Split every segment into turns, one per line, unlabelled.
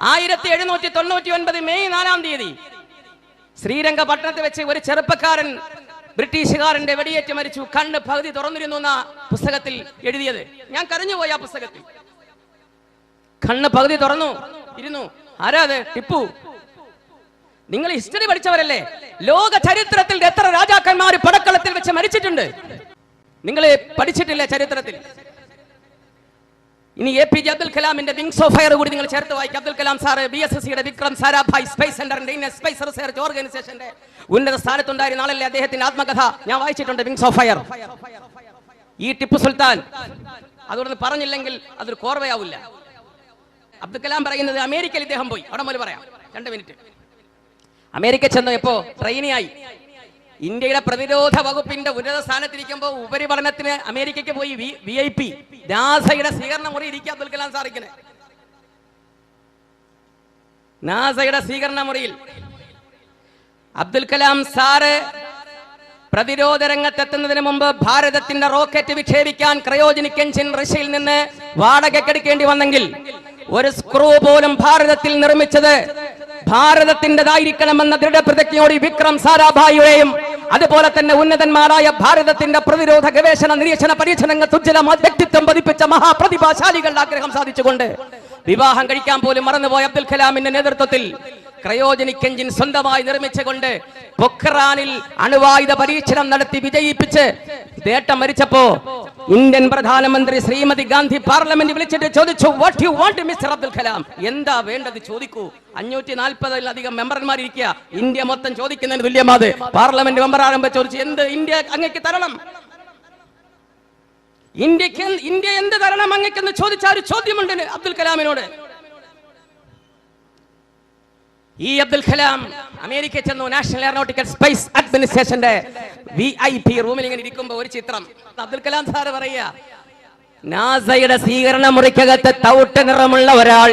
ആയിരത്തി എഴുന്നൂറ്റി തൊണ്ണൂറ്റി ഒൻപത് മെയ് നാലാം തീയതി ശ്രീരംഗപട്ടണത്ത് വെച്ച് ഒരു ചെറുപ്പക്കാരൻ ബ്രിട്ടീഷുകാരന്റെ വെടിയേറ്റ് മരിച്ചു. കണ്ണ് പകുതി തുറന്നിരുന്നു എന്ന പുസ്തകത്തിൽ എഴുതിയത്. ഞാൻ കരഞ്ഞുപോയി ആ പുസ്തകത്തിൽ. കണ്ണ് പകുതി തുറന്നു. ഇരുന്നു. ആരാ അത്? ടിപ്പു. നിങ്ങൾ ഹിസ്റ്ററി പഠിച്ചവരല്ലേ? ലോക ചരിത്രത്തിൽ എത്ര രാജാക്കന്മാർ പടക്കളത്തിൽ വെച്ച് മരിച്ചിട്ടുണ്ട്? നിങ്ങൾ പഠിച്ചിട്ടില്ല ചരിത്രത്തിൽ? ഇനി എ പി ജെ അബ്ദുൽ കലാമിന്റെ വിങ്സ് ഓഫ് ഫയർ കൂടി നിങ്ങൾ ചേർത്ത് വായിക്കും. Abdul Kalam sir B S S Vikram Sarabhai space സെന്ററിന്റെ ഇന്ത്യൻ സ്പേസ് റിസർച്ച് ഓർഗനൈസേഷന്റെ ഉന്നത സ്ഥാനത്തുണ്ടായിരുന്ന ആളല്ലേ അദ്ദേഹത്തിന്റെ ആത്മകഥ? ഞാൻ വായിച്ചിട്ടുണ്ട് വിങ്സ് ഓഫ് ഫയർ ഈ ടിപ്പു സുൽത്താൻ അതുകൊണ്ട് പറഞ്ഞില്ലെങ്കിൽ അതൊരു കോർവയാവില്ല. അബ്ദുൽ കലാം പറയുന്നത് അമേരിക്കയിൽ ഇദ്ദേഹം പോയി. അവിടെ മുതൽ പറയാം. രണ്ട് മിനിറ്റ്. അമേരിക്ക ചെന്നു എപ്പോ ട്രെയിനിയായി ഇന്ത്യയുടെ പ്രതിരോധ വകുപ്പിന്റെ ഉന്നത സ്ഥാനത്തിരിക്കുമ്പോൾ ഉപരിപഠനത്തിന് അമേരിക്കയ്ക്ക് പോയി വി ഐ പി നാസയുടെ സ്വീകരണ മുറി ഇരിക്കുക അബ്ദുൽ കലാം സാറിക്കിന്. നാസയുടെ സ്വീകരണ മുറിയിൽ അബ്ദുൽ കലാം സാറ് പ്രതിരോധ രംഗത്തെത്തുന്നതിന് മുമ്പ് ഭാരതത്തിന്റെ റോക്കറ്റ് വിക്ഷേപിക്കാൻ ക്രയോജനിക് എഞ്ചിൻ റഷ്യയിൽ നിന്ന് വാടകയ്ക്കെടുക്കേണ്ടി വന്നെങ്കിൽ ഒരു സ്ക്രൂ പോലും ഭാരതത്തിൽ നിർമ്മിച്ചത് ഭാരതത്തിന്റെതായിരിക്കണമെന്ന ദൃഢപ്രതിജ്ഞയോട് വിക്രം സാരാഭായിയുടെയും അതുപോലെ തന്നെ ഉന്നതന്മാരായ ഭാരതത്തിന്റെ പ്രതിരോധ ഗവേഷണ നിരീക്ഷണ പരീക്ഷണങ്ങൾ തുജ്ജല വ്യക്തിത്വം പതിപ്പിച്ച മഹാപ്രതിഭാശാലികളുടെ ആഗ്രഹം സാധിച്ചുകൊണ്ട് വിവാഹം കഴിക്കാൻ പോലും മറന്നുപോയ അബ്ദുൽ കലാമിന്റെ നേതൃത്വത്തിൽ ക്രയോജനിക് എഞ്ചിൻ സ്വന്തമായി നിർമ്മിച്ചുകൊണ്ട് പൊഖ്റാനിൽ അണുവായുധ പരീക്ഷണം നടത്തി വിജയിപ്പിച്ച് നേട്ടം മരിച്ചപ്പോ ഇന്ത്യൻ പ്രധാനമന്ത്രി ശ്രീമതി ഗാന്ധി പാർലമെന്റ് വിളിച്ചിട്ട് ചോദിച്ചു what you want mister Abdul Kalam? എന്താ വേണ്ടത് ചോദിക്കൂ. അഞ്ഞൂറ്റി നാൽപ്പതിലധികം മെമ്പർമാർ ഇരിക്കുക ഇന്ത്യ മൊത്തം ചോദിക്കുന്നതിന് തുല്യമാത്. പാർലമെന്റ് മെമ്പർ ആരംഭം ചോദിച്ചു എന്ത്? ഇന്ത്യ അങ്ങക്ക് തരണം. ഇന്ത്യയ്ക്ക് ഇന്ത്യ എന്ത് തരണം അങ്ങക്കെന്ന് ചോദിച്ച ഒരു ചോദ്യമുണ്ട് അബ്ദുൽ കലാമിനോട്. ഈ അബ്ദുൽ കലാം അമേരിക്ക ചെന്നു നാഷണൽ എയറോനോട്ടിക്കൽ സ്പേസ് അഡ്മിനിസ്ട്രേഷന്റെ വി ഐ പി റൂമിൽ ഇങ്ങനെ ഇരിക്കുമ്പോ ഒരു ചിത്രം. അബ്ദുൽ കലാം സാറ് പറയുക നാസയുടെ സ്വീകരണ മുറിക്കകത്ത് തവിട്ട് നിറമുള്ള ഒരാൾ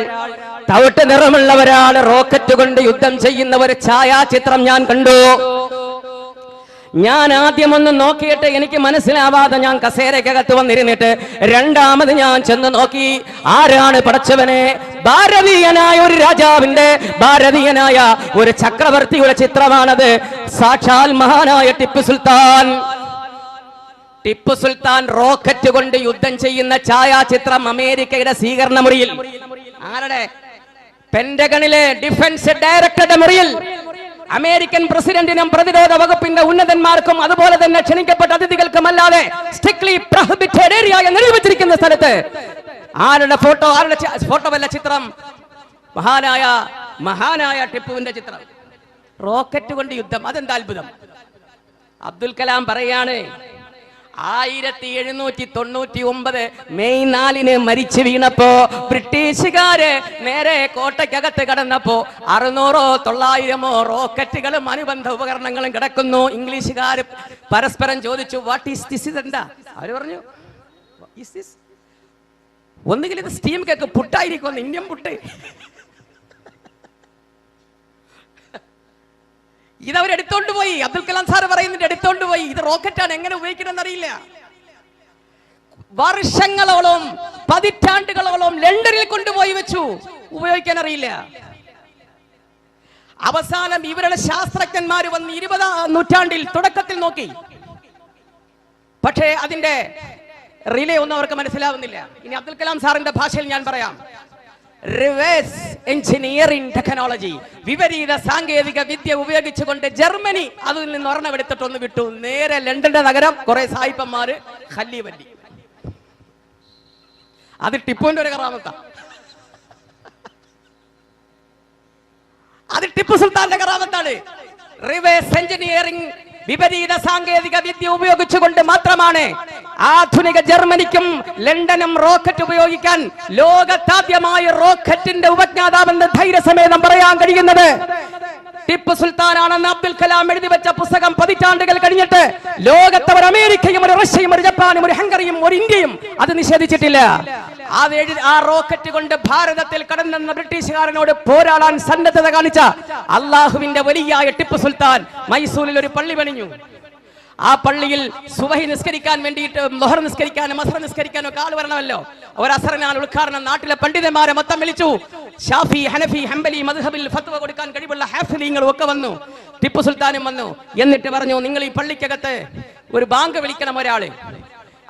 തവിട്ട് നിറമുള്ള ഒരാൾ റോക്കറ്റ് കൊണ്ട് യുദ്ധം ചെയ്യുന്ന ഒരു ഛായാചിത്രം ഞാൻ കണ്ടു. ഞാൻ ആദ്യം ഒന്ന് നോക്കിയിട്ട് എനിക്ക് മനസ്സിലാവാതെ ഞാൻ കസേരക്കകത്ത് വന്നിരുന്നിട്ട് രണ്ടാമത് ഞാൻ ചെന്ന് നോക്കി. ആരാണ് പടച്ചവനെ? ഭാരതീയനായ ഒരു രാജാവിന്റെ ഭാരതീയനായ ഒരു ചക്രവർത്തിയുടെ ചിത്രമാണത്. സാക്ഷാൽ മഹാനായ ടിപ്പു സുൽത്താൻ. ടിപ്പു സുൽത്താൻ റോക്കറ്റ് കൊണ്ട് യുദ്ധം ചെയ്യുന്ന ഛായാചിത്രം അമേരിക്കയുടെ സ്വീകരണ മുറിയിൽ. ആരുടെ? പെന്റഗണിലെ ഡിഫൻസ് ഡയറക്ടറുടെ മുറിയിൽ. അമേരിക്കൻ പ്രസിഡന്റിനും പ്രതിരോധ വകുപ്പിന്റെ ഉന്നതന്മാർക്കും അതുപോലെ തന്നെ ക്ഷണിക്കപ്പെട്ട അതിഥികൾക്കും അല്ലാതെ സ്ട്രിക്ട്ലി പ്രൊഹിബിറ്റഡ് ഏരിയ എന്ന് നിരൂപിച്ചിരിക്കുന്ന സ്ഥലത്ത് ആരുടെ ഫോട്ടോ ആരുടെ ഫോട്ടോ അല്ല ചിത്രം? മഹാനായ മഹാനായ ടിപ്പുവിന്റെ ചിത്രം. റോക്കറ്റ് കൊണ്ട് യുദ്ധം. അതെന്താ അത്ഭുതം? അബ്ദുൽ കലാം പറയാണ് ആയിരത്തി എഴുന്നൂറ്റി തൊണ്ണൂറ്റി ഒമ്പത് മെയ് നാലിന് മരിച്ചു വീണപ്പോ ബ്രിട്ടീഷുകാര് നേരെ കോട്ടയ്ക്കകത്ത് കടന്നപ്പോ അറുന്നൂറോ തൊള്ളായിരമോ റോക്കറ്റുകളും അനുബന്ധ ഉപകരണങ്ങളും കിടക്കുന്നു. ഇംഗ്ലീഷുകാർ പരസ്പരം ചോദിച്ചു വാട്ട് ഈസ് ദിസ് എന്താ അവർ പറഞ്ഞു? ഒന്നുകിൽ ഇത് സ്റ്റീം കേക്ക് പുട്ടായിരിക്കും ഇന്ത്യൻ പുട്ട്. ഇത് അവർ എടുത്തോണ്ട് പോയി. അബ്ദുൽ കലാം സാർ പറയുന്നുണ്ട് എടുത്തോണ്ട് പോയി. ഇത് റോക്കറ്റാണ്. എങ്ങനെ ഉപയോഗിക്കണമെന്ന് അറിയില്ല. വർഷങ്ങളോളം പതിറ്റാണ്ടുകളോളം ലണ്ടനിൽ കൊണ്ടുപോയി വെച്ചു. ഉപയോഗിക്കാൻ അറിയില്ല. അവസാനം ഇവരുടെ ശാസ്ത്രജ്ഞന്മാർ വന്ന് ഇരുപതാം നൂറ്റാണ്ടിൽ തുടക്കത്തിൽ നോക്കി. പക്ഷേ അതിന്റെ റിലേ ഒന്നും അവർക്ക് മനസ്സിലാവുന്നില്ല. ഇനി അബ്ദുൽ കലാം സാറിന്റെ ഭാഷയിൽ ഞാൻ പറയാം. റിവേഴ്സ് എഞ്ചിനീയറിംഗ് ടെക്നോളജി വിപരീത സാങ്കേതിക വിദ്യ ഉപയോഗിച്ചുകൊണ്ട് ജർമ്മനി അതിൽ നിന്ന് ഒരെണ്ണം എടുത്തിട്ടൊന്ന് വിട്ടു. നേരെ ലണ്ടന്റെ നഗരം കുറെ സായിപ്പന്മാര് ഹല്ലി വല്ലി. അത് ടിപ്പുവിന്റെ ഒരു കറാമത്ത. അത് ടിപ്പു സുൽത്താന്റെ കറാമത്താണ്. റിവേഴ്സ് എഞ്ചിനീയറിംഗ് വിപരീത സാങ്കേതിക വിദ്യ ഉപയോഗിച്ചുകൊണ്ട് മാത്രമാണ് ആധുനിക ജർമ്മനിക്കും ലണ്ടനും റോക്കറ്റ് ഉപയോഗിക്കാൻ ലോകത്താദ്യമായ റോക്കറ്റിന്റെ ഉപജ്ഞാതാവെന്ന് ധൈര്യസമേതം പറയാൻ കഴിയുന്നത്. ടിപ്പു സുൽത്താനാണെന്ന് അബ്ദുൽ കലാം എഴുതി വെച്ച പുസ്തകം പതിറ്റാണ്ടുകൾ കഴിഞ്ഞിട്ട് ലോകത്ത് ഒരു അമേരിക്കയും ഒരു റഷ്യയും ഒരു ജപ്പാനും ഒരു ഹംഗറിയും ഒരു ഇന്ത്യയും അത് നിഷേധിച്ചിട്ടില്ല. അത് എഴുതി ആ റോക്കറ്റ് കൊണ്ട് ഭാരതത്തിൽ കടന്നെന്ന ബ്രിട്ടീഷുകാരനോട് പോരാടാൻ സന്നദ്ധത കാണിച്ച അള്ളാഹുവിന്റെ വലിയായ ടിപ്പു സുൽത്താൻ മൈസൂരിൽ ഒരു പള്ളി പണിഞ്ഞു. ആ പള്ളിയിൽ സുബഹി നിസ്കരിക്കാൻ വേണ്ടിയിട്ട് ലൊഹർ നിസ്കരിക്കാനും അസർ നിസ്കരിക്കാനും ഒക്കെ ആൾ വരണമല്ലോ. ഒരു ഉദ്ഘാടനം. നാട്ടിലെ പണ്ഡിതന്മാരെ മൊത്തം വിളിച്ചു. ഷാഫി ഹനഫി ഹംബലി മദ്ഹബിൽ ഫത്വ കൊടുക്കാൻ കഴിവുള്ള ഹാഫിലിങ്ങളും ഒക്കെ വന്നു. ടിപ്പു സുൽത്താനും വന്നു. എന്നിട്ട് പറഞ്ഞു നിങ്ങൾ ഈ പള്ളിക്കകത്ത് ഒരു ബാങ്ക് വിളിക്കണം ഒരാൾ.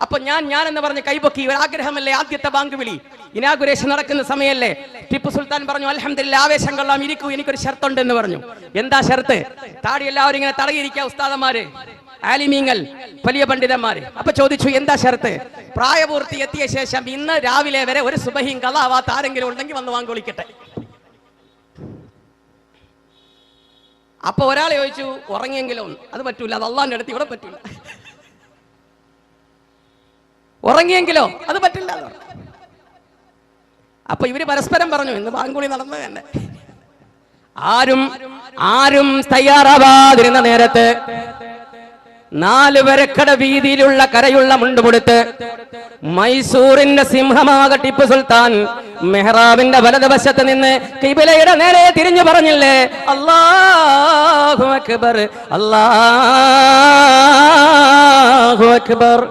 അപ്പൊ ഞാൻ ഞാൻ എന്ന് പറഞ്ഞ് കൈപൊക്കി ഒരു ആഗ്രഹമല്ലേ ആദ്യത്തെ ബാങ്ക് വിളി. ഇനാഗുരേഷൻ നടക്കുന്ന സമയല്ലേ. ടിപ്പു സുൽത്താൻ പറഞ്ഞു അലഹമില്ല ആവേശം കൊള്ളാം ഇരിക്കൂ എനിക്കൊരു ഷർത്തുണ്ട് എന്ന് പറഞ്ഞു. എന്താ ഷർത്ത്? താടി എല്ലാവരും ഇങ്ങനെ തടയിരിക്കുക ഉസ്താദന്മാര്. ആലിമീങ്ങൾ വലിയ പണ്ഡിതന്മാർ അപ്പൊ ചോദിച്ചു എന്താ ഷർത്ത് പ്രായപൂർത്തി എത്തിയ ശേഷം ഇന്ന് രാവിലെ വരെ ഒരു സുബഹിയും കലാവാത്ത ആരെങ്കിലും ഉണ്ടെങ്കിൽ വന്ന് വാങ്ങിക്കൊളിക്കട്ടെ അപ്പൊ ഒരാൾ ചോദിച്ചു ഉറങ്ങിയെങ്കിലും അത് പറ്റൂല അത് അള്ളാന്റെ അടുത്ത് ഇവിടെ പറ്റൂല. ഉറങ്ങിയെങ്കിലോ അത് പറ്റില്ല. അപ്പൊ ഇവർ പരസ്പരം പറഞ്ഞു ഇന്ന് ബാങ്കുളി നടന്നത് തന്നെ. ആരും ആരും തയ്യാറാവാതിരുന്ന നേരത്ത് നാല് വരക്കട വീതിയിലുള്ള കരയുള്ള മുണ്ടുമുടുത്ത് മൈസൂറിന്റെ സിംഹമാക ടിപ്പു സുൽത്താൻ മെഹ്റാബിന്റെ വലതുവശത്ത് നിന്ന് കിബിലയുടെ നേരെ തിരിഞ്ഞു പറഞ്ഞില്ലേ? അല്ലാഹു അക്ബർ അല്ലാഹു അക്ബർ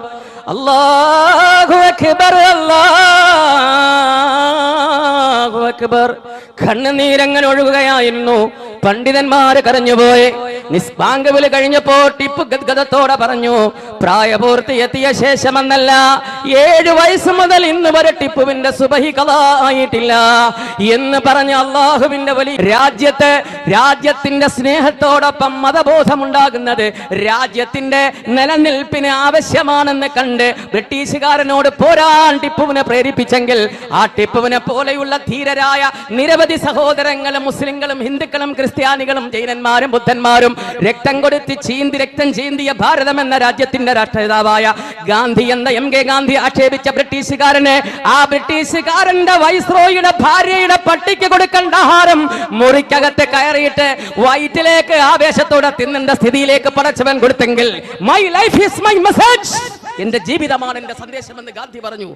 അല്ലാഹു അക്ബർ അല്ലാഹു അക്ബർ. കണ്ണുനീരങ്ങനെ ഒഴുകുകയായിരുന്നു. പണ്ഡിതന്മാര് കരഞ്ഞുപോയി. നിസ്ബാങ്ക് വിളി കഴിഞ്ഞപ്പോ ടിപ്പു ഗദ്ഗതത്തോടെ പറഞ്ഞു പ്രായപൂർത്തി എത്തിയ ശേഷമെന്നല്ല ഏഴു വയസ്സ് മുതൽ ഇന്ന് വരെ ടിപ്പുവിന്റെ സുബഹി ആയിട്ടില്ല എന്ന് പറഞ്ഞ അള്ളാഹുവിന്റെ വലി രാജ്യത്ത് രാജ്യത്തിന്റെ സ്നേഹത്തോടൊപ്പം മതബോധമുണ്ടാകുന്നത് രാജ്യത്തിന്റെ നിലനിൽപ്പിന് ആവശ്യമാണെന്ന് കണ്ട് ബ്രിട്ടീഷുകാരനോട് പോരാൻ ടിപ്പുവിനെ പ്രേരിപ്പിച്ചെങ്കിൽ ആ ടിപ്പുവിനെ പോലെയുള്ള ധീരരായ നിരവധി സഹോദരങ്ങളും മുസ്ലിങ്ങളും ഹിന്ദുക്കളും ക്രിസ്ത്യാനികളും ജൈനന്മാരും ബുദ്ധന്മാരും രക്തം കൊടുത്ത് ചീന്തി രക്തം ചീന്തിയ ഭാരതം എന്ന രാജ്യത്തിന്റെ രാഷ്ട്രപിതാവായ ഗാന്ധി എന്ന എം കെ ഗാന്ധി ആക്ഷേപിച്ച ബ്രിട്ടീഷുകാരനെ ആ ബ്രിട്ടീഷുകാരന്റെ വൈസ്രോയുടെ ഭാര്യയുടെ പട്ടിക്ക് കൊടുക്കേണ്ട ആഹാരം മുറിക്കകത്ത് കയറിയിട്ട് വയറ്റിലേക്ക് ആവേശത്തോടെ തിന്നേണ്ട സ്ഥിതിയിലേക്ക് പടച്ചവൻ കൊടുത്തെങ്കിൽ my life is my message എന്റെ ജീവിതമാണ് എന്റെ സന്ദേശമെന്ന് ഗാന്ധി പറഞ്ഞു.